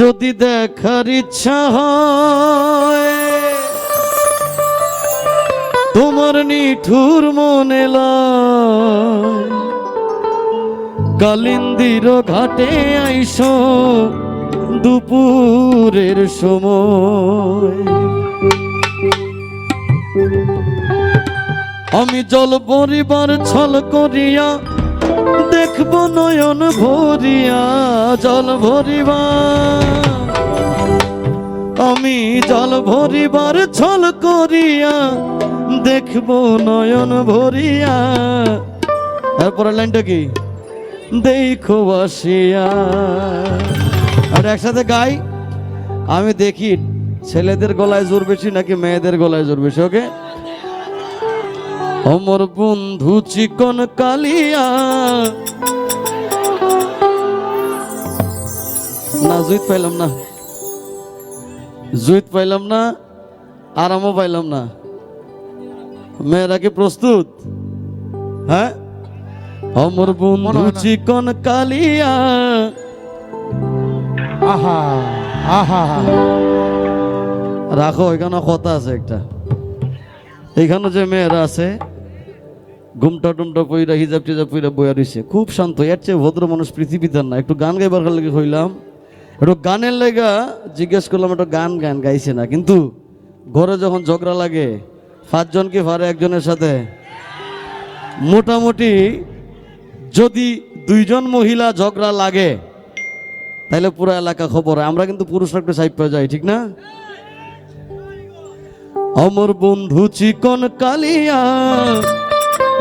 যদি দেখার ইচ্ছা হয়, তোমার নিঠুর মনে কালিন্দির ঘাটে আইসো দুপুরের সময়। আমি জল পরিবার ছল করিয়া দেখব নয়ন ভরিয়া, জল ভরিবা। আমি জল ভরিবার ছল করিয়া, দেখব নয়ন ভরিয়া। তারপরে লাইনটা কি? দেখো বাসিয়া আর একসাথে গাই, আমি দেখি ছেলেদের গলায় জোর বেশি নাকি মেয়েদের গলায় জোর বেশি, ওকে? অমর বন্ধু চিকন কালিয়া। না জুইত পাইলাম না। জুইত পাইলাম না আরামও পাইলাম না। মেয়েরা কি প্রস্তুত? হ্যাঁ? অমর বন্ধু চিকন কালিয়া। আহা আহা। রাখো এখানে কথা আছে একটা। এখানে যে মেয়েরা আছে ঘুমটা টুমটা পইরা, হিজাব টিজাব পইরা বইয়া রইছে। খুব শান্ত, এর চেয়ে ভদ্র মানুষ পৃথিবীতে না একটু গান গাইবার লেগে হইলাম। একটু গানের লেগা জিজ্ঞেস করলাম, একটু গান গান গাইছে না। কিন্তু ঘরে যখন ঝগড়া লাগে, পাঁচজন কি পারে একজনের সাথে? মোটামুটি যদি দুইজন মহিলা ঝগড়া লাগে তাহলে পুরো এলাকা খবর। আমরা কিন্তু পুরুষরা একটু সাইড পাওয়া যাই ঠিক না? অমর বন্ধু চিকন কালিয়া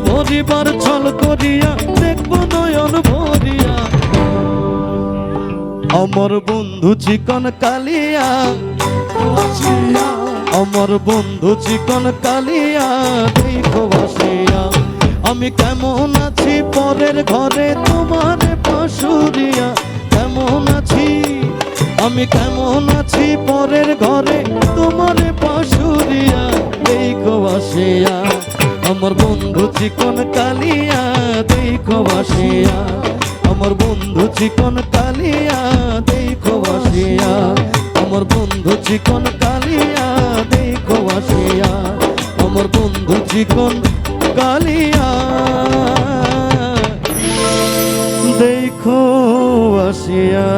ভরিবার ছল করিয়া, দেখব নয়ন ভরিয়া। অমর বন্ধু চিকন কালিয়া। অমর বন্ধু চিকন কালিয়া, দেখো বাসিয়া। আমি কেমন আছি পরের ঘরে তোমার পাশুরিয়া। কেমন আছি? আমি কেমন আছি পরের ঘরে তোমার পাশুরিয়া। দেখো বাসিয়া। আমার বন্ধু চিকন কালিয়া দেখো বাসিয়া আমার বন্ধু চিকন কালিয়া দেখো বাসিয়া আমার বন্ধু চিকন কালিয়া দেখো বাসিয়া আমার বন্ধু চিকন কালিয়া। দেখো বাসিয়া